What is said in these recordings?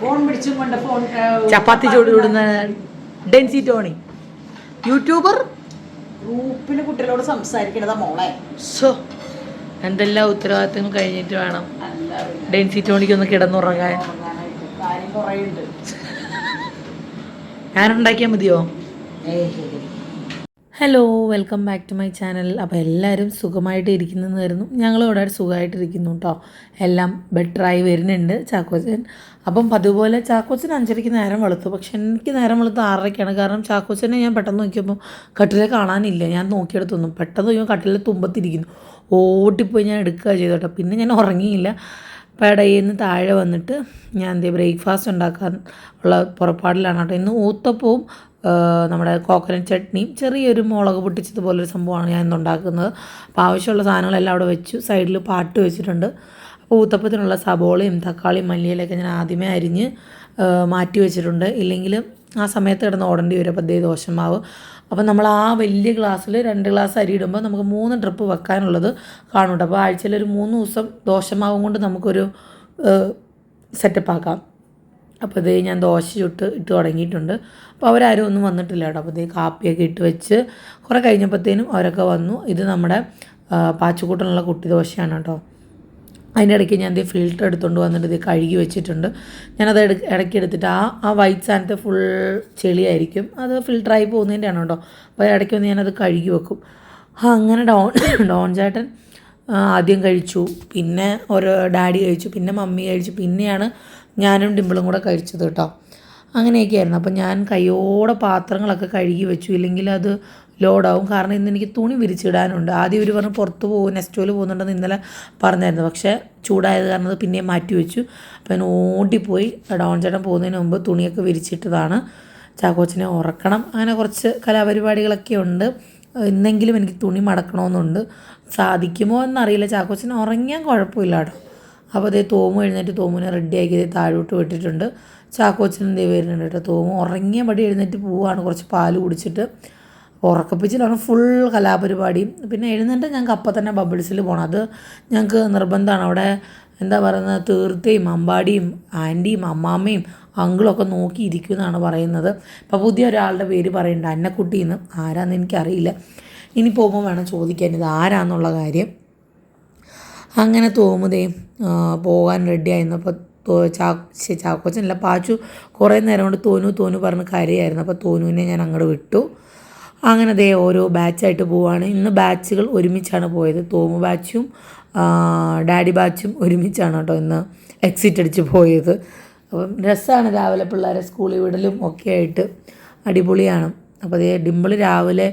Phone പിടിച്ചും കൊണ്ട് phone ചപ്പാത്തി ചൂട് ചൂടുന്ന ഡെൻസി ടോണി. യൂട്യൂബർ? ഗ്രൂപ്പിൽ കുട്ടികളോട് സംസാരിക്കണതാ മോളെ. സോ എന്തെല്ലാം ഉത്തരവാദിത്തങ്ങൾ കഴിഞ്ഞിട്ട് വേണം ഡെൻസി ടോണിക്ക് ഒന്ന് കിടന്നുറങ്ങാൻ? ഞാൻ കാര്യം കുറേ ഉണ്ട് ഞാനുണ്ടാക്കിയാൽ മതിയോ? ശരി hello welcome back to my channel അപ്പോൾ എല്ലാവരും സുഖമായിട്ട് ഇരിക്കുന്നതെന്ന് വരുന്നു ഞങ്ങളും ഇവിടെ സുഖമായിട്ടിരിക്കുന്നു കേട്ടോ എല്ലാം ബെറ്ററായി വരുന്നുണ്ട് ചാക്കോച്ചൻ. അപ്പം അതുപോലെ ചാക്കോച്ചൻ അഞ്ചരയ്ക്ക് നേരം വെളുത്തു. പക്ഷെ എനിക്ക് നേരം വെളുത്ത് ആറരയ്ക്കാണ്. കാരണം ചാക്കോച്ചനെ ഞാൻ പെട്ടെന്ന് നോക്കിയപ്പോൾ കട്ടിലെ കാണാനില്ല. ഞാൻ നോക്കിയെടുത്തൊന്നും പെട്ടെന്ന് നോക്കിയപ്പോൾ കട്ടിലെ തുമ്പത്തിരിക്കുന്നു. ഓട്ടിപ്പോയി ഞാൻ എടുക്കുക ചെയ്തു കേട്ടോ പിന്നെ ഞാൻ ഉറങ്ങിയില്ല. പടയിൽ നിന്ന് താഴെ വന്നിട്ട് ഞാൻ എന്ത് ബ്രേക്ക്ഫാസ്റ്റ് ഉണ്ടാക്കാൻ ഉള്ള പുറപ്പാടിലാണ് കേട്ടോ ഇന്ന് ഊത്തപ്പവും നമ്മുടെ കോക്കനട്ട് ചട്നിയും ചെറിയൊരു മുളക് പൊട്ടിച്ചതുപോലൊരു സംഭവമാണ് ഞാൻ ഇന്നുണ്ടാക്കുന്നത് അപ്പോൾ ആവശ്യമുള്ള സാധനങ്ങളെല്ലാം അവിടെ വെച്ചു. സൈഡിൽ പാട്ട് വെച്ചിട്ടുണ്ട്. അപ്പോൾ ഊത്തപ്പത്തിനുള്ള സബോളയും തക്കാളിയും മല്ലിയിലൊക്കെ ഞാൻ ആദ്യമേ അരിഞ്ഞ് മാറ്റി വെച്ചിട്ടുണ്ട്. ഇല്ലെങ്കിൽ ആ സമയത്ത് കിടന്ന് ഓടേണ്ടി വരും. അപ്പോൾ ദോശമാവ് അപ്പോൾ നമ്മൾ ആ വലിയ ഗ്ലാസ്സിൽ രണ്ട് ഗ്ലാസ് അരി ഇടുമ്പോൾ നമുക്ക് മൂന്ന് ട്രിപ്പ് വെക്കാനുള്ളത് കാണുന്നുണ്ട്. അപ്പോൾ ആഴ്ചയിൽ ഒരു മൂന്ന് ദിവസം ദോശമാവും കൊണ്ട് നമുക്കൊരു സെറ്റപ്പ് ആക്കാം അപ്പോൾ ഇത് ഞാൻ ദോശ ചുട്ട് ഇട്ട് തുടങ്ങിയിട്ടുണ്ട്. അപ്പോൾ അവരാരും ഒന്നും വന്നിട്ടില്ല കേട്ടോ. അപ്പോൾ ഇത് കാപ്പിയൊക്കെ ഇട്ട് വെച്ച് കുറേ കഴിഞ്ഞപ്പോഴത്തേനും അവരൊക്കെ വന്നു. ഇത് നമ്മുടെ പാച്ചുകൂട്ടനുള്ള കുട്ടി ദോശയാണ് കേട്ടോ. അതിന്റെ ഇടയ്ക്ക് ഞാൻ ഇത് ഫിൽറ്റർ എടുത്തുകൊണ്ട് വന്നിട്ട് ഇത് കഴുകി വെച്ചിട്ടുണ്ട്. ഞാനത് എടു ഇടയ്ക്ക് എടുത്തിട്ട് ആ ആ വൈറ്റ് സാധനത്തെ ഫുൾ ചെളിയായിരിക്കും. അത് ഫിൽറ്ററായി പോകുന്നതിന്റെയാണ് കേട്ടോ. അപ്പോൾ ഇടയ്ക്ക് വന്ന് ഞാനത് കഴുകി വെക്കും. ആ അങ്ങനെ ഡോൺ ഡോൺ ചേട്ടൻ ആദ്യം കഴിച്ചു. പിന്നെ ഒരു ഡാഡി കഴിച്ചു. പിന്നെ മമ്മി കഴിച്ചു. പിന്നെയാണ് ഞാനും ഡിമ്പിളും കൂടെ കഴിച്ചത് കേട്ടോ. അങ്ങനെയൊക്കെയായിരുന്നു. അപ്പം ഞാൻ കയ്യോടെ പാത്രങ്ങളൊക്കെ കഴുകി വെച്ചു. ഇല്ലെങ്കിൽ അത് ലോഡാവും. കാരണം ഇന്ന് എനിക്ക് തുണി വിരിച്ചിടാനുണ്ട്. ആദ്യം ഇവർ പറഞ്ഞു പുറത്ത് പോകും നെസ്റ്റോയിൽ പോകുന്നുണ്ടെന്ന് ഇന്നലെ പറഞ്ഞായിരുന്നു. പക്ഷേ ചൂടായത് കാരണം അത് പിന്നെയും മാറ്റി വെച്ചു. അപ്പം ഞാൻ ഓടിപ്പോയി. ഡോൺ ചേട്ടൻ പോകുന്നതിന് മുമ്പ് തുണിയൊക്കെ വിരിച്ചിട്ടതാണ്. ചാക്കോച്ചിനെ ഉറക്കണം. അങ്ങനെ കുറച്ച് കലാപരിപാടികളൊക്കെ ഉണ്ട്. ഇന്നെങ്കിലും എനിക്ക് തുണി മടക്കണമെന്നുണ്ട്. സാധിക്കുമോ എന്നറിയില്ല. ചാക്കോച്ചൻ ഉറങ്ങിയാൽ കുഴപ്പമില്ല കേട്ടോ. അപ്പോൾ അതേ തോമു എഴുന്നേറ്റ് തോമുനെ റെഡിയാക്കി ആക്കി താഴോട്ട് വിട്ടിട്ടുണ്ട്. ചാക്കോച്ചനും ദൈവം വരുന്നുണ്ട് കേട്ടോ. തോമു ഉറങ്ങിയ മടി എഴുന്നേറ്റ് പോവുകയാണ്. കുറച്ച് പാൽ കുടിച്ചിട്ട് ഉറക്കപ്പിച്ചിലാണ് ഫുൾ കലാപരിപാടി. പിന്നെ എഴുന്നേറ്റ് ഞങ്ങൾക്ക് അപ്പം തന്നെ ബബിൾസിൽ പോകണം. അത് ഞങ്ങൾക്ക് നിർബന്ധമാണ്. അവിടെ എന്താ പറയുന്നത്? തീർത്തയും അമ്പാടിയും ആന്റിയും അമ്മാമ്മയും അങ്കിളൊക്കെ നോക്കി ഇരിക്കുമെന്നാണ് പറയുന്നത്. അപ്പോൾ പുതിയ ഒരാളുടെ പേര് പറയുന്നുണ്ട് അന്നക്കുട്ടി എന്ന് ആരാന്ന് എനിക്കറിയില്ല. ഇനി പോകുമ്പോൾ വേണം ചോദിക്കാൻ. ഇത് ആരാന്നുള്ള കാര്യം. അങ്ങനെ തോമുതേ പോകാൻ റെഡി ആയിരുന്നപ്പോൾ തോ ചാ ചാക്കോച്ചനല്ല പാച്ചു കുറേ നേരം കൊണ്ട് തോനു തോനു പറഞ്ഞ് കരയായിരുന്നു. അപ്പോൾ തോനുവിനെ ഞാൻ അങ്ങോട്ട് വിട്ടു. അങ്ങനെ ദേ ഓരോ ബാച്ചായിട്ട് പോവാണ്. ഇന്ന് ബാച്ചുകൾ ഒരുമിച്ചാണ് പോയത്. തോമു ബാച്ചും ഡാഡി ബാച്ചും ഒരുമിച്ചാണ് കേട്ടോ ഇന്ന് എക്സിറ്റ് അടിച്ച് പോയത്. അപ്പം രസമാണ് രാവിലെ പിള്ളേരെ സ്കൂളിൽ വിടലും ഒക്കെ ആയിട്ട്. അടിപൊളിയാണ്. അപ്പോൾ അതേ ഡിമ്പിൾ രാവിലെ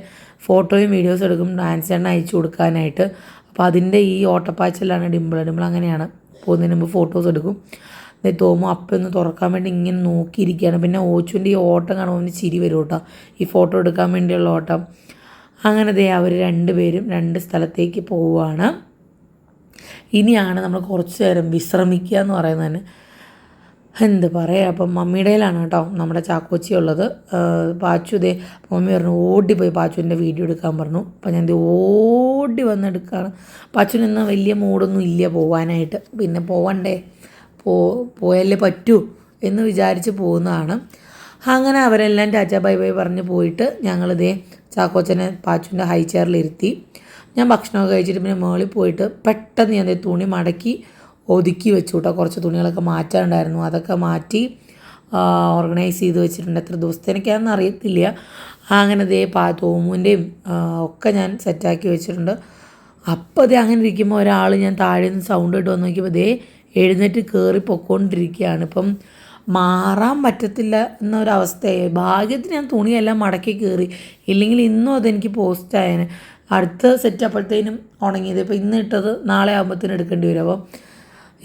ഫോട്ടോയും വീഡിയോസും എടുക്കും. ഡാൻസ് എണ്ണ അയച്ചു കൊടുക്കാനായിട്ട്. അപ്പോൾ അതിന്റെ ഈ ഓട്ടപ്പാച്ചിലാണ് ഡിമ്പിൾ. ഡിമ്പിൾ അങ്ങനെയാണ്. പോകുന്നതിന് മുമ്പ് ഫോട്ടോസ് എടുക്കും. ദേ തോമു അപ്പം ഒന്ന് തുറക്കാൻ വേണ്ടി ഇങ്ങനെ നോക്കിയിരിക്കുകയാണ്. പിന്നെ ഓച്ചുവിന്റെ ഈ ഓട്ടം കാണുമ്പോൾ അവന് ചിരി വരും കേട്ടോ. ഈ ഫോട്ടോ എടുക്കാൻ വേണ്ടിയുള്ള ഓട്ടം. അങ്ങനെ ദേ അവർ രണ്ടുപേരും രണ്ട് സ്ഥലത്തേക്ക് പോവുകയാണ്. ഇനിയാണ് നമ്മൾ കുറച്ച് നേരം വിശ്രമിക്കുക എന്ന് പറയുന്നത് തന്നെ. എന്ത് പറയുക അപ്പം മമ്മിയുടെയിലാണ് കേട്ടോ നമ്മുടെ ചാക്കോച്ചി ഉള്ളത്. പാച്ചു ദേ മമ്മി പറഞ്ഞു ഓടിപ്പോയി പാച്ചുവിന്റെ വീഡിയോ എടുക്കാൻ പറഞ്ഞു. അപ്പം ഞാൻ ഓടി വന്നെടുക്കുകയാണ് പാച്ചുവിന് വലിയ മൂടൊന്നും ഇല്ല പോകാനായിട്ട് പിന്നെ പോവണ്ടേ? പോ പോയാലേ പറ്റൂ എന്ന് വിചാരിച്ച് പോകുന്നതാണ്. അങ്ങനെ അവരെല്ലാം ടാറ്റ ബൈ ബൈ പറഞ്ഞ് പോയിട്ട് ഞങ്ങളിതേ ചാക്കോച്ചനെ പാച്ചുവിന്റെ ഹൈ ചെയറിലിരുത്തി. ഞാൻ ഭക്ഷണമൊക്കെ കഴിച്ചിട്ട് പിന്നെ മേളിൽ പോയിട്ട് പെട്ടെന്ന് ഞാൻ തുണി മടക്കി ഒതുക്കി വെച്ചു കേട്ടോ കുറച്ച് തുണികളൊക്കെ മാറ്റാനുണ്ടായിരുന്നു. അതൊക്കെ മാറ്റി ഓർഗനൈസ് ചെയ്ത് വെച്ചിട്ടുണ്ട്. എത്ര ദിവസത്തേനൊക്കെയാണെന്ന് അറിയത്തില്ല. അങ്ങനെ ദേ പാ തോമുവിന്റെയും ഒക്കെ ഞാൻ സെറ്റാക്കി വെച്ചിട്ടുണ്ട്. അപ്പോൾ ദേ അങ്ങനെ ഇരിക്കുമ്പോൾ ഒരാൾ ഞാൻ താഴെ നിന്ന് സൗണ്ട് ഇട്ട് വന്ന് നോക്കിയപ്പോൾ ദേ എഴുന്നേറ്റ് കയറി പൊക്കോണ്ടിരിക്കുകയാണ്. ഇപ്പം മാറാൻ പറ്റത്തില്ല എന്നൊരവസ്ഥയായി. ഭാഗ്യത്തിന് ഞാൻ തുണിയെല്ലാം മടക്കി കയറി ഇല്ലെങ്കിൽ ഇന്നും അതെനിക്ക് പോസ്റ്റ് ആയേനെ. അടുത്ത സെറ്റ് അപ്പോഴത്തേനും ഉണങ്ങിയത്. ഇപ്പോൾ ഇന്ന് ഇട്ടത് നാളെ ആകുമ്പോഴത്തേനും എടുക്കേണ്ടി വരും. അപ്പം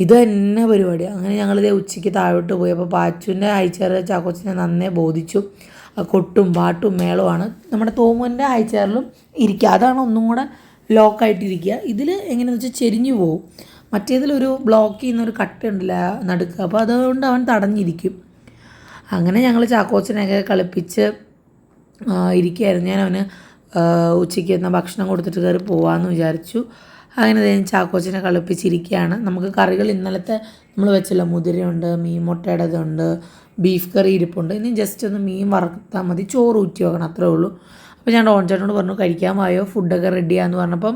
ഇത് തന്നെ പരിപാടി. അങ്ങനെ ഞങ്ങളിതേ ഉച്ചയ്ക്ക് താഴോട്ട് പോയി. അപ്പോൾ പാച്ചുവിന്റെ അയച്ചേറ് ചാക്കോച്ചിനെ നന്നേ ബോധിച്ചു. കൊട്ടും പാട്ടും മേളവുമാണ്. നമ്മുടെ തോമുവിന്റെ അയച്ചേറിലും ഇരിക്കുക. അതാണ് ഒന്നും കൂടെ ലോക്കായിട്ടിരിക്കുക. ഇതിൽ എങ്ങനെയാണെന്ന് വെച്ചാൽ ചെരിഞ്ഞു പോകും മറ്റേതിലൊരു ബ്ലോക്ക് ചെയ്യുന്നൊരു കട്ട ഉണ്ടല്ല നടുക്ക്. അപ്പോൾ അതുകൊണ്ട് അവൻ തടഞ്ഞിരിക്കും. അങ്ങനെ ഞങ്ങൾ ചാക്കോച്ചനെയൊക്കെ കളിപ്പിച്ച് ഇരിക്കുകയായിരുന്നു. ഞാൻ അവന് ഉച്ചയ്ക്ക് എന്നാൽ ഭക്ഷണം കൊടുത്തിട്ട് കയറി പോവാമെന്ന് വിചാരിച്ചു. അങ്ങനെ ദേ ചാക്കോച്ചനെ കളിപ്പിച്ചിരിക്കുകയാണ്. നമുക്ക് കറികൾ ഇന്നലത്തെ നമ്മൾ വെച്ചല്ലോ. മുതിരയുണ്ട് മീൻ മുട്ടയുടേതുണ്ട് ബീഫ് കറി ഇരിപ്പുണ്ട്. ഇനി ജസ്റ്റ് ഒന്ന് മീൻ വറുത്താൽ മതി. ചോറ് ഊറ്റി വെക്കണം അത്രേ ഉള്ളൂ. അപ്പോൾ ഞാൻ ഡോൺ ചേട്ടനോട് പറഞ്ഞു കഴിക്കാൻ വായോ? ഫുഡൊക്കെ റെഡിയാന്ന് പറഞ്ഞപ്പം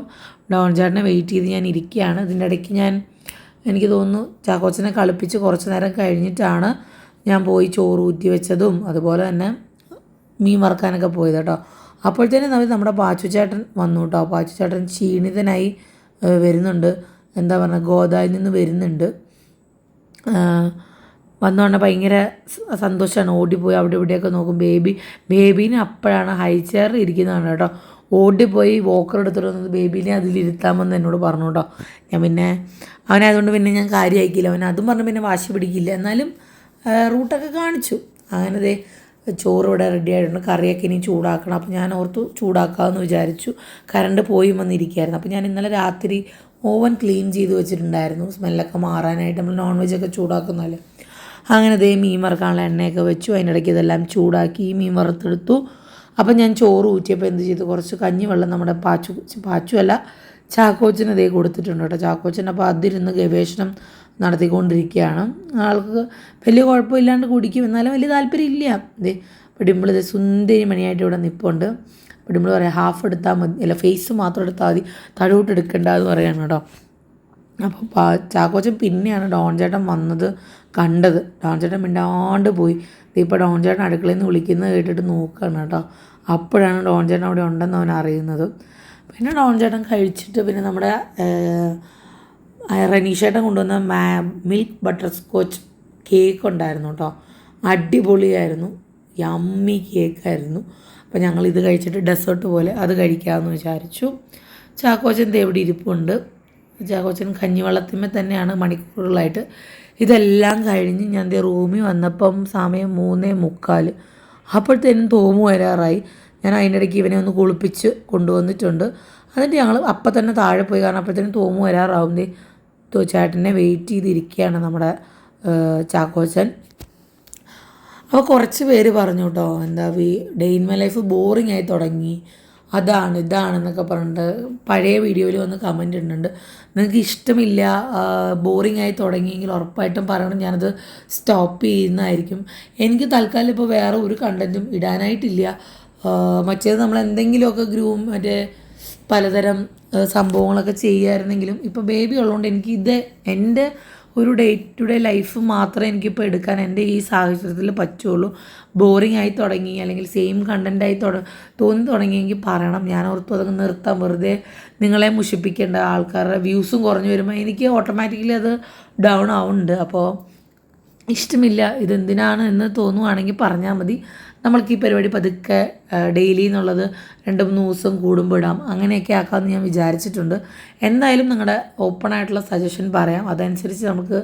ഡോൺ ചേട്ടനെ വെയിറ്റ് ചെയ്ത് ഞാൻ ഇരിക്കുകയാണ്. ഇതിന്റെ ഇടയ്ക്ക് ഞാൻ എനിക്ക് തോന്നുന്നു ചാക്കോച്ചനെ കളിപ്പിച്ച് കുറച്ച് നേരം കഴിഞ്ഞിട്ടാണ് ഞാൻ പോയി ചോറ് ഊറ്റി വെച്ചതും അതുപോലെ തന്നെ മീൻ വറുക്കാനൊക്കെ പോയത് കേട്ടോ. അപ്പോഴത്തേനും നമ്മൾ നമ്മുടെ പാച്ചുചേട്ടൻ വന്നു കേട്ടോ. പാച്ചുചേട്ടൻ ക്ഷീണിതനായി വരുന്നുണ്ട്. എന്താ പറയുക ഗോദായിൽ നിന്ന് വരുന്നുണ്ട്. വന്നോണ്ട് ഭയങ്കര സന്തോഷമാണ് ഓടിപ്പോയി അവിടെ ഇവിടെയൊക്കെ നോക്കും. ബേബി ബേബീനെ അപ്പോഴാണ് ഹൈ ചെയറിൽ ഇരിക്കുന്നതാണ് കേട്ടോ. ഓടിപ്പോയി വോക്കർ എടുത്തിട്ട് വന്നത് ബേബീനെ അതിലിരുത്താമെന്ന് എന്നോട് പറഞ്ഞു കേട്ടോ. ഞാൻ പിന്നെ അവനെ അതുകൊണ്ട് പിന്നെ ഞാൻ കാര്യമാക്കിയില്ല അവൻ അതും പറഞ്ഞ് പിന്നെ വാശി പിടിക്കില്ല. എന്നാലും റൂട്ടൊക്കെ കാണിച്ചു. അങ്ങനെ ചോറ് ഇവിടെ റെഡി ആയിട്ടുണ്ട് കറിയൊക്കെ ഇനി ചൂടാക്കണം. അപ്പോൾ ഞാൻ ഓർത്തു ചൂടാക്കാമെന്ന് വിചാരിച്ചു. കറണ്ട് പോയി വന്നിരിക്കുകയായിരുന്നു. അപ്പോൾ ഞാൻ ഇന്നലെ രാത്രി ഓവൻ ക്ലീൻ ചെയ്ത് വെച്ചിട്ടുണ്ടായിരുന്നു. സ്മെല്ലൊക്കെ മാറാനായിട്ട് നമ്മൾ നോൺ വെജൊക്കെ ചൂടാക്കുന്നതല്ലേ അങ്ങനെ ദേ മീൻ വറുക്കാനുള്ള എണ്ണയൊക്കെ വെച്ചു. അതിന്റെ ഇടയ്ക്ക് ഇതെല്ലാം ചൂടാക്കി മീൻ വറുത്തെടുത്തു. അപ്പം ഞാൻ ചോറ് ഊറ്റിയപ്പോൾ എന്ത് ചെയ്തു? കുറച്ച് കഞ്ഞി വെള്ളം നമ്മുടെ പാച്ചു പാച്ചു അല്ല ചാക്കോച്ചന് ദേ കൊടുത്തിട്ടുണ്ട് കേട്ടോ. ചാക്കോച്ചൻ അപ്പോൾ അതിരുന്ന് ഗവേഷണം നടത്തിക്കൊണ്ടിരിക്കുകയാണ്. ആൾക്ക് വലിയ കുഴപ്പമില്ലാണ്ട് കുടിക്കും. എന്നാലും വലിയ താല്പര്യം ഇല്ല ദേ അപ്പോൾ ഡിമ്പിൾ ഇത് സുന്ദരി മണിയായിട്ട് ഇവിടെ നിൽപ്പുണ്ട് അപ്പോൾ പറയാം ഹാഫ് എടുത്താൽ മതി. അല്ല ഫേസ് മാത്രം എടുത്താൽ മതി. തഴുവിട്ട് എടുക്കണ്ട എന്ന് പറയാണ് കേട്ടോ. അപ്പോൾ ചാക്കോച്ചൻ പിന്നെയാണ് ഡോൺ ചേട്ടൻ വന്നത് കണ്ടത്. ഡോൺ ചേട്ടൻ മിണ്ടാണ്ട് പോയി. ഇപ്പോൾ ഡോൺ ചേട്ടൻ അടുക്കളയിൽ നിന്ന് വിളിക്കുന്നത് കേട്ടിട്ട് നോക്കുകയാണ് കേട്ടോ. അപ്പോഴാണ് ഡോൺ ചേട്ടൻ അവിടെ ഉണ്ടെന്ന് അവൻ അറിയുന്നത്. പിന്നെ ഡോൺ ചേട്ടൻ കഴിച്ചിട്ട് പിന്നെ നമ്മുടെ റനീഷേട്ടൻ കൊണ്ടുവന്ന മാ മിൽക്ക് ബട്ടർ സ്കോച്ച് കേക്ക് ഉണ്ടായിരുന്നു കേട്ടോ. അടിപൊളിയായിരുന്നു. യമ്മി കേക്കായിരുന്നു അപ്പോൾ ഞങ്ങൾ ഇത് കഴിച്ചിട്ട് ഡെസേർട്ട് പോലെ അത് കഴിക്കാമെന്ന് വിചാരിച്ചു. ചാക്കോച്ചൻ എവിടെ ഇരിപ്പുണ്ട്. ചാക്കോച്ചൻ കഞ്ഞിവെള്ളത്തിന്മേൽ തന്നെയാണ് മണിക്കൂറുകളായിട്ട് ഇതെല്ലാം കഴിഞ്ഞ് ഞാൻ റൂമിൽ വന്നപ്പം സമയം മൂന്നേ മുക്കാൽ അപ്പോഴത്തേനും തോമു വരാറായി. ഞാൻ അതിന്റെ ഇടയ്ക്ക് ഇവനെ ഒന്ന് കുളിപ്പിച്ച് കൊണ്ടുവന്നിട്ടുണ്ട്. എന്നിട്ട് ഞങ്ങൾ അപ്പം തന്നെ താഴെ പോയി. കാരണം അപ്പോഴത്തേനും തോമു വരാറാവുന്നേ ചേട്ടനെ വെയിറ്റ് ചെയ്തിരിക്കുകയാണ് നമ്മുടെ ചാക്കോച്ചൻ. അപ്പോൾ കുറച്ച് പേര് പറഞ്ഞു കേട്ടോ എന്താ ഈ day in my life boring ആയി തുടങ്ങി. അതാണ് ഇതാണെന്നൊക്കെ പറഞ്ഞിട്ട് പഴയ വീഡിയോയിൽ വന്ന് കമന്റ് ഇടുന്നുണ്ട്. നിങ്ങൾക്ക് ഇഷ്ടമില്ല ബോറിംഗ് ആയി തുടങ്ങിയെങ്കിൽ ഉറപ്പായിട്ടും പറയണം ഞാനത് സ്റ്റോപ്പ് ചെയ്യുന്നതായിരിക്കും. എനിക്ക് തൽക്കാലം ഇപ്പോൾ വേറെ ഒരു കണ്ടന്റും ഇടാനായിട്ടില്ല. മറ്റേത് നമ്മൾ എന്തെങ്കിലുമൊക്കെ ഗ്രൂം മറ്റേ പലതരം സംഭവങ്ങളൊക്കെ ചെയ്യുമായിരുന്നെങ്കിലും ഇപ്പോൾ ബേബി ഉള്ളതുകൊണ്ട് എനിക്ക് ഇത് എന്റെ ഒരു ഡേ ടു ഡേ ലൈഫ് മാത്രമേ എനിക്കിപ്പോൾ എടുക്കാൻ എന്റെ ഈ സാഹചര്യത്തിൽ പറ്റുള്ളൂ. ബോറിംഗ് ആയി തുടങ്ങി അല്ലെങ്കിൽ സെയിം കണ്ടന്റ് ആയി തുട തോന്നി തുടങ്ങിയെങ്കിൽ പറയണം. ഞാൻ ഓർത്തു അതൊക്കെ നിർത്താം. വെറുതെ നിങ്ങളെ മുഷിപ്പിക്കേണ്ട ആൾക്കാരുടെ വ്യൂസും കുറഞ്ഞു വരുമ്പോൾ എനിക്ക് ഓട്ടോമാറ്റിക്കലി അത് ഡൗൺ ആവുന്നുണ്ട്. അപ്പോൾ ഇഷ്ടമില്ല ഇതെന്തിനാണ് എന്ന് തോന്നുവാണെങ്കിൽ പറഞ്ഞാൽ മതി. നമ്മൾക്ക് ഈ പരിപാടി പതുക്കെ ഡെയിലി എന്നുള്ളത് രണ്ട് മൂന്ന് ദിവസം കൂടുമ്പോൾ ഇടാം. അങ്ങനെയൊക്കെ ആക്കാമെന്ന് ഞാൻ വിചാരിച്ചിട്ടുണ്ട്. എന്തായാലും നിങ്ങളുടെ ഓപ്പൺ ആയിട്ടുള്ള സജഷൻ പറയാം. അതനുസരിച്ച് നമുക്ക്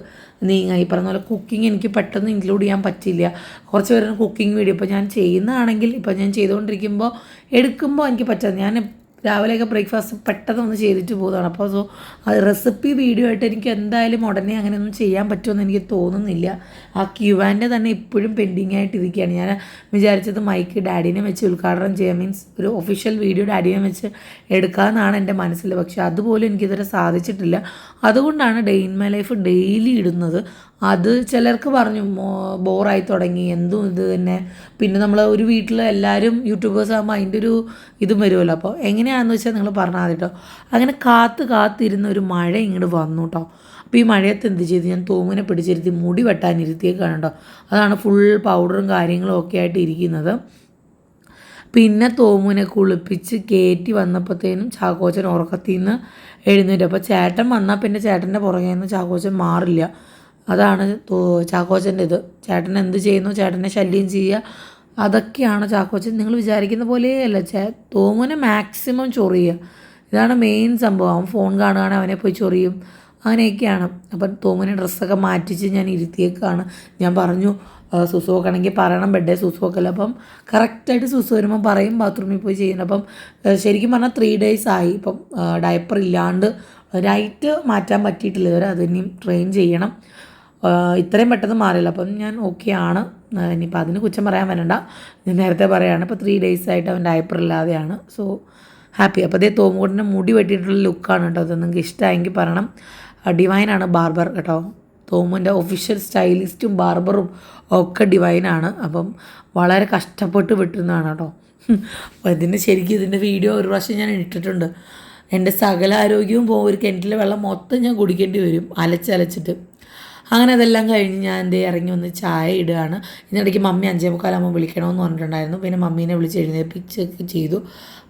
നീങ്ങാം ഈ പറഞ്ഞ പോലെ കുക്കിംഗ് എനിക്ക് പെട്ടെന്ന് ഇൻക്ലൂഡ് ചെയ്യാൻ പറ്റില്ല കുറച്ച് പേര് കുക്കിംഗ് വീഡിയോ ഇപ്പോൾ ഞാൻ ചെയ്യുന്നതാണെങ്കിൽ ഇപ്പോൾ ഞാൻ ചെയ്തുകൊണ്ടിരിക്കുമ്പോൾ എടുക്കുമ്പോൾ എനിക്ക് പറ്റാതെ ഞാൻ രാവിലെയൊക്കെ ബ്രേക്ക്ഫാസ്റ്റ് പെട്ടെന്ന് ഒന്ന് ചെയ്തിട്ട് പോകുന്നതാണ് അപ്പോൾ സോ റെസിപ്പി വീഡിയോ ആയിട്ട് എനിക്ക് എന്തായാലും ഉടനെ അങ്ങനെയൊന്നും ചെയ്യാൻ പറ്റുമെന്ന് എനിക്ക് തോന്നുന്നില്ല. ആ ക്യുവാന്റെ തന്നെ ഇപ്പോഴും പെൻഡിങ് ആയിട്ടിരിക്കുകയാണ്. ഞാൻ വിചാരിച്ചത് മൈക്ക് ഡാഡിനെ വെച്ച് ഉദ്ഘാടനം ചെയ്യാൻ മീൻസ് ഒരു ഒഫീഷ്യൽ വീഡിയോ ഡാഡിനെ വെച്ച് എടുക്കാമെന്നാണ് എന്റെ മനസ്സിൽ. പക്ഷേ അതുപോലും എനിക്കിതുവരെ സാധിച്ചിട്ടില്ല. അതുകൊണ്ടാണ് day in my life daily ഇടുന്നത്. അത് ചിലർക്ക് പറഞ്ഞു ബോറായി തുടങ്ങി എന്തും ഇത് തന്നെ. പിന്നെ നമ്മൾ ഒരു വീട്ടിൽ എല്ലാവരും യൂട്യൂബേഴ്സ് ആകുമ്പോൾ അതിന്റെ ഒരു ഇതും വരുമല്ലോ. അപ്പോൾ എങ്ങനെയാണെന്ന് വെച്ചാൽ നിങ്ങൾ പറഞ്ഞാൽ മതി കേട്ടോ അങ്ങനെ കാത്ത് കാത്തിരുന്ന ഒരു മഴ ഇങ്ങോട്ട് വന്നു കേട്ടോ അപ്പോൾ ഈ മഴയത്ത് എന്ത് ചെയ്തു? ഞാൻ തൂങ്ങിനെ പിടിച്ചിരുത്തി മുടി വെട്ടാനിരുത്തിയേക്കാണ് കേട്ടോ അതാണ് ഫുൾ പൗഡറും കാര്യങ്ങളും ഒക്കെ ആയിട്ട് ഇരിക്കുന്നത്. പിന്നെ തോമുനെ കുളിപ്പിച്ച് കയറ്റി വന്നപ്പോഴത്തേനും ചാക്കോച്ചൻ ഉറക്കത്തിൽ നിന്ന് എഴുന്നേറ്റ്. അപ്പോൾ ചേട്ടൻ വന്നാൽ പിന്നെ ചേട്ടന്റെ പുറകെ നിന്ന് ചാക്കോച്ചൻ മാറില്ല. അതാണ് ചാക്കോച്ചന്റെ ഇത്. ചേട്ടൻ എന്ത് ചെയ്യുന്നു? ചേട്ടനെ ശല്യം ചെയ്യുക. അതൊക്കെയാണ് ചാക്കോച്ചൻ. നിങ്ങൾ വിചാരിക്കുന്ന പോലെയല്ല. ചേ തോമുനെ മാക്സിമം ചൊറിയുക. ഇതാണ് മെയിൻ സംഭവം. അവൻ ഫോൺ കാണുകയാണെങ്കിൽ അവനെ പോയി ചൊറിയും. അങ്ങനെയൊക്കെയാണ്. അപ്പം തോമുനെ ഡ്രസ്സൊക്കെ മാറ്റിച്ച് ഞാൻ ഇരുത്തിയേക്കാണ്. ഞാൻ പറഞ്ഞു ആ, സുസു വെക്കണമെങ്കിൽ പറയണം. ബെഡേ സുസു വെക്കല്ല അപ്പം കറക്റ്റായിട്ട് സുസു വരുമ്പോൾ പറയും ബാത്റൂമിൽ പോയി ചെയ്യണം അപ്പം ശരിക്കും പറഞ്ഞാൽ ത്രീ ഡേയ്സ് ആയി. ഇപ്പം ഡയപ്പർ ഇല്ലാണ്ട് നൈറ്റ് മാറ്റാൻ പറ്റിയിട്ടില്ല. ഇതുവരെ അത് ഇനിയും ട്രെയിൻ ചെയ്യണം. ഇത്രയും പെട്ടെന്ന് മാറിയില്ല. അപ്പം ഞാൻ ഓക്കെ ആണ്. ഇനിയിപ്പോൾ അതിന് കുറ്റം പറയാൻ വരണ്ട. ഞാൻ നേരത്തെ പറയുകയാണ് ഇപ്പോൾ ത്രീ ഡേയ്സ് ആയിട്ട് അവൻ ഡയപ്പർ ഇല്ലാതെയാണ്. സോ ഹാപ്പി അപ്പോൾ അതേ തോമുകൂടിന്റെ മുടി വെട്ടിയിട്ടുള്ള ലുക്കാണ് കേട്ടോ. അത് നിങ്ങൾക്ക് ഇഷ്ടമായെങ്കിൽ പറയണം. ഡിവൈനാണ് ബാർബർ കേട്ടോ. തോമുവിന്റെ ഒഫീഷ്യൽ സ്റ്റൈലിസ്റ്റും ബാർബറും ഒക്കെ ഡിവൈനാണ് അപ്പം വളരെ കഷ്ടപ്പെട്ട് വിട്ടുന്നതാണ് കേട്ടോ. അപ്പോൾ ഇതിന്റെ ശരിക്കും ഇതിന്റെ വീഡിയോ ഒരു പ്രാവശ്യം ഞാൻ ഇട്ടിട്ടുണ്ട്. എന്റെ സകല ആരോഗ്യവും പോകും ഒരു കിണറ്റിലെ വെള്ളം മൊത്തം ഞാൻ കുടിക്കേണ്ടി വരും. അലച്ചലച്ചിട്ട്. അങ്ങനെ അതെല്ലാം കഴിഞ്ഞ് ഞാൻ എന്റെ ഇറങ്ങി വന്ന് ചായ ഇടുകയാണ്. ഇതിനിടയ്ക്ക് മമ്മി അഞ്ചേ മുക്കാലാകുമ്പോൾ വിളിക്കണമെന്ന് പറഞ്ഞിട്ടുണ്ടായിരുന്നു. പിന്നെ മമ്മീനെ വിളിച്ച് എഴുന്നേൽപ്പിച്ചൊക്കെ ചെയ്തു.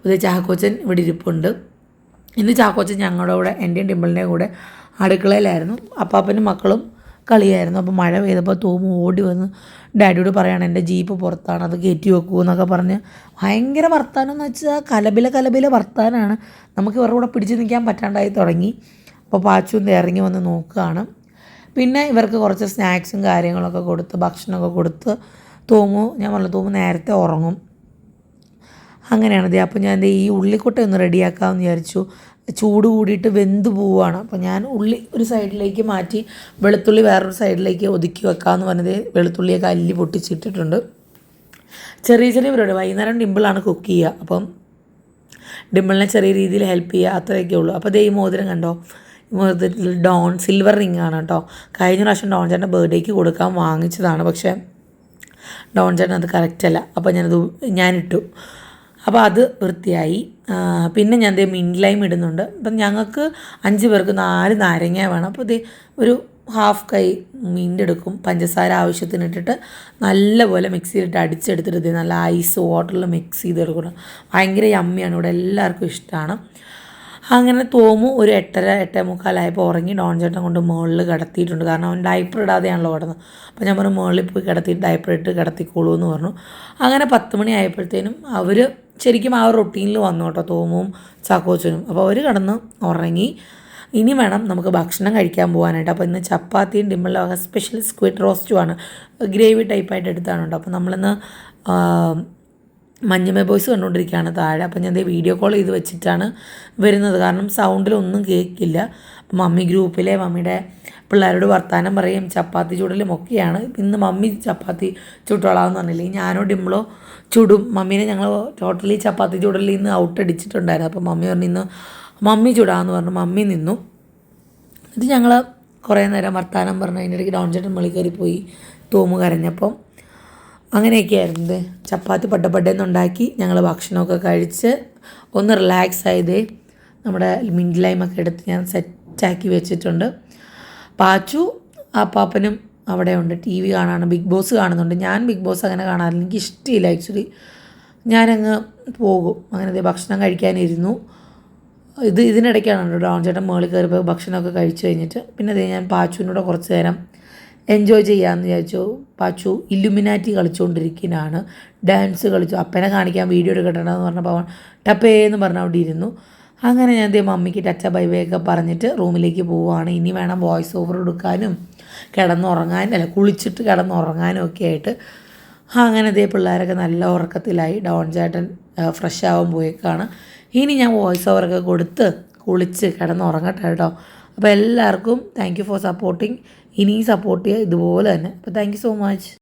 ഇത് ചാക്കോച്ചൻ ഇവിടെ ഇരിപ്പുണ്ട്. ഇന്ന് ചാക്കോച്ചൻ ഞങ്ങളുടെ കൂടെ എന്റെയും ഡിമ്പിളിന്റെയും കൂടെ അടുക്കളയിലായിരുന്നു. അപ്പാപ്പനും മക്കളും കളിയായിരുന്നു. അപ്പോൾ മഴ പെയ്തപ്പോൾ തോമു ഓടി വന്ന് ഡാഡിയോട് പറയാണ് എന്റെ ജീപ്പ് പുറത്താണ് അത് കയറ്റി വെക്കൂ എന്നൊക്കെ പറഞ്ഞ് ഭയങ്കര വർത്താനം എന്ന് വെച്ചാൽ കലബില കലബില വർത്താനാണ്. നമുക്ക് ഇവരുടെ കൂടെ പിടിച്ച് നിൽക്കാൻ പറ്റാണ്ടായി തുടങ്ങി. അപ്പോൾ പാച്ചു ഇറങ്ങി വന്ന് നോക്കുകയാണ്. പിന്നെ ഇവർക്ക് കുറച്ച് സ്നാക്സും കാര്യങ്ങളൊക്കെ കൊടുത്ത് ഭക്ഷണമൊക്കെ കൊടുത്ത് തൂമു ഞാൻ പറഞ്ഞു തൂമു നേരത്തെ ഉറങ്ങും. അങ്ങനെയാണ്. ദേ അപ്പോൾ ഞാൻ ഈ ഉള്ളിക്കൊട്ട ഒന്ന് റെഡിയാക്കാമെന്ന് വിചാരിച്ചു. ചൂട് കൂടിയിട്ട് വെന്ത് പോവുകയാണ് അപ്പോൾ ഞാൻ ഉള്ളി ഒരു സൈഡിലേക്ക് മാറ്റി വെളുത്തുള്ളി വേറൊരു സൈഡിലേക്ക് ഒതുക്കി വെക്കാമെന്ന് പറഞ്ഞത് വെളുത്തുള്ളിയൊക്കെ അല്ലി പൊട്ടിച്ചിട്ടിട്ടുണ്ട്. ചെറിയ ചെറിയ പരിപാടി. വൈകുന്നേരം ഡിമ്പിളാണ് കുക്ക് ചെയ്യുക. അപ്പം ഡിമ്പിളിനെ ചെറിയ രീതിയിൽ ഹെൽപ്പ് ചെയ്യുക. അത്രയൊക്കെ ഉള്ളൂ. അപ്പോൾ ദേ ഈ മോതിരം കണ്ടോ? ഡോൺ സിൽവർ റിംഗ് ആണ് കേട്ടോ. കഴിഞ്ഞ പ്രാവശ്യം ഡോൺ ചേട്ടന്റെ ബർത്ത്ഡേക്ക് കൊടുക്കാൻ വാങ്ങിച്ചതാണ് പക്ഷേ ഡോൺ ചേട്ടൻ അത് കറക്റ്റ് അല്ല. അപ്പോൾ ഞാനത് ഞാനിട്ടു. അപ്പോൾ അത് വൃത്തിയായി. പിന്നെ ഞാൻ ദേ മിൻലൈം ലൈം ഇടുന്നുണ്ട്. അപ്പം ഞങ്ങൾക്ക് അഞ്ച് പേർക്ക് നാല് നാരങ്ങ വേണം. അപ്പോൾ ദേ ഒരു ഹാഫ് കൈ മിന്റ് എടുക്കും. പഞ്ചസാര ആവശ്യത്തിന് ഇട്ടിട്ട് നല്ലപോലെ മിക്സിയിലിട്ട് അടിച്ചെടുത്തിട്ട് നല്ല ഐസ് വാട്ടറിൽ മിക്സ് ചെയ്ത് ചെയ്തെടുക്കണം. ഭയങ്കര യമ്മിയാണ് ഇവിടെ എല്ലാവർക്കും ഇഷ്ടമാണ്. അങ്ങനെ തോമു ഒരു എട്ടര എട്ടേ മുക്കാലായപ്പോൾ ഉറങ്ങി ഡോൺ ചേട്ടൻ കൊണ്ട് മുകളിൽ കിടത്തിയിട്ടുണ്ട്. കാരണം അവൻ ഡയപ്പർ ഇടാതെയാണല്ലോ കിടന്നത്. അപ്പോൾ ഞാൻ പറഞ്ഞു മുകളിൽ പോയി കിടത്തി ഡയപ്പർ ഇട്ട് കിടത്തിക്കോളൂ എന്ന് പറഞ്ഞു. അങ്ങനെ പത്ത് മണി ആയപ്പോഴത്തേനും അവർ ശരിക്കും ആ റൊട്ടീനിൽ വന്നു കേട്ടോ തോമും ചാക്കോച്ചനും അപ്പോൾ അവർ കിടന്ന് ഉറങ്ങി. ഇനി വേണം നമുക്ക് ഭക്ഷണം കഴിക്കാൻ പോകാനായിട്ട്. അപ്പോൾ ഇന്ന് ചപ്പാത്തിയും ഡിമ്പിളിന്റെ വക സ്പെഷ്യൽ സ്ക്വിഡ് റോസ്റ്റുമാണ് ഗ്രേവി ടൈപ്പായിട്ട് എടുത്താണ് കേട്ടോ അപ്പോൾ നമ്മളിന്ന് മഞ്ഞമ്മ ബോയ്സ് കണ്ടുകൊണ്ടിരിക്കുകയാണ് താഴെ. അപ്പം ഞാൻ വീഡിയോ കോൾ ചെയ്ത് വെച്ചിട്ടാണ് വരുന്നത്. കാരണം സൗണ്ടിലൊന്നും കേൾക്കില്ല മമ്മി ഗ്രൂപ്പിലെ മമ്മിയുടെ പിള്ളേരോട് വർത്തമാനം പറയും ചപ്പാത്തി ചൂടലും ഒക്കെയാണ്. ഇന്ന് മമ്മി ചപ്പാത്തി ചുട്ടോളാന്ന് പറഞ്ഞില്ലേ? ഞാനോ ഡിമ്പിളോ ചുടും. മമ്മീനെ ഞങ്ങൾ ടോട്ടലി ചപ്പാത്തി ചൂടലിൽ നിന്ന് ഔട്ട് അടിച്ചിട്ടുണ്ടായിരുന്നു. അപ്പം മമ്മി പറഞ്ഞു ഇന്ന് മമ്മി ചുടാമെന്ന് പറഞ്ഞു. മമ്മി നിന്നു. ഇത് ഞങ്ങൾ കുറേ നേരം വർത്തമാനം പറഞ്ഞു. അതിന്റെ ഇടയ്ക്ക് ഡോൺ ചേട്ടൻ വെളി കയറി പോയി തോമു കരഞ്ഞപ്പം അങ്ങനെയൊക്കെയായിരുന്നു. ചപ്പാത്തി ചപ്പാത്തി പട്ടപ്പട്ടയെന്നുണ്ടാക്കി ഞങ്ങൾ ഭക്ഷണമൊക്കെ കഴിച്ച് ഒന്ന് റിലാക്സ് ആയതേ നമ്മുടെ മിന്റ് ലൈമൊക്കെ എടുത്ത് ഞാൻ സെറ്റാക്കി വെച്ചിട്ടുണ്ട്. പാച്ചു ആ പാപ്പനും അവിടെ ഉണ്ട്. ടി വി കാണാണ് ബിഗ് ബോസ് കാണുന്നുണ്ട്. ഞാൻ ബിഗ് ബോസ് അങ്ങനെ കാണാറില്ല. എനിക്ക് ഇഷ്ടമില്ല. ആക്ച്വലി ഞാനങ്ങ് പോകും. അങ്ങനെ ഭക്ഷണം കഴിക്കാനിരുന്നു. ഇത് ഇതിനിടയ്ക്കാണ് കേട്ടോ ഡോൺ ചേട്ടൻ മുകളിൽ കയറിപ്പോൾ ഭക്ഷണമൊക്കെ കഴിച്ചു കഴിഞ്ഞിട്ട്. പിന്നെ അതേ ഞാൻ പാച്ചുവിനോട് കുറച്ച് നേരം എൻജോയ് ചെയ്യാമെന്ന് വിചാരിച്ചു. പാച്ചു ഇല്ലുമിനാറ്റി കളിച്ചുകൊണ്ടിരിക്കുന്നതാണ് ഡാൻസ് കളിച്ചു. അപ്പനെ കാണിക്കാൻ വീഡിയോ എടുക്കണമെന്ന് പറഞ്ഞപ്പോൾ അവൻ ടപ്പേ എന്ന് പറഞ്ഞ് അവിടെ ഇരുന്നു അങ്ങനെ ഞാൻ ദേ മമ്മിക്ക് ടച്ച ബൈ ബൈ പറഞ്ഞിട്ട് റൂമിലേക്ക് പോവുകയാണ് ഇനി വേണം വോയിസ് ഓവർ കൊടുക്കാനും കിടന്നുറങ്ങാനും അല്ല കുളിച്ചിട്ട് കിടന്നുറങ്ങാനും ഒക്കെ ആയിട്ട്. അങ്ങനെ ദേ പിള്ളേരൊക്കെ നല്ല ഉറക്കത്തിലായി. ഡോൺ ചേട്ടൻ ഫ്രഷ് ആവാൻ പോയേക്കാണ്. ഇനി ഞാൻ വോയിസ് ഓവറൊക്കെ കൊടുത്ത് കുളിച്ച് കിടന്നുറങ്ങട്ടെ കേട്ടോ. അപ്പോൾ എല്ലാവർക്കും താങ്ക് യു ഫോർ സപ്പോർട്ടിങ് ഇനിയും സപ്പോർട്ട് ചെയ്യുക ഇതുപോലെ തന്നെ. അപ്പോൾ താങ്ക് സോ മച്ച്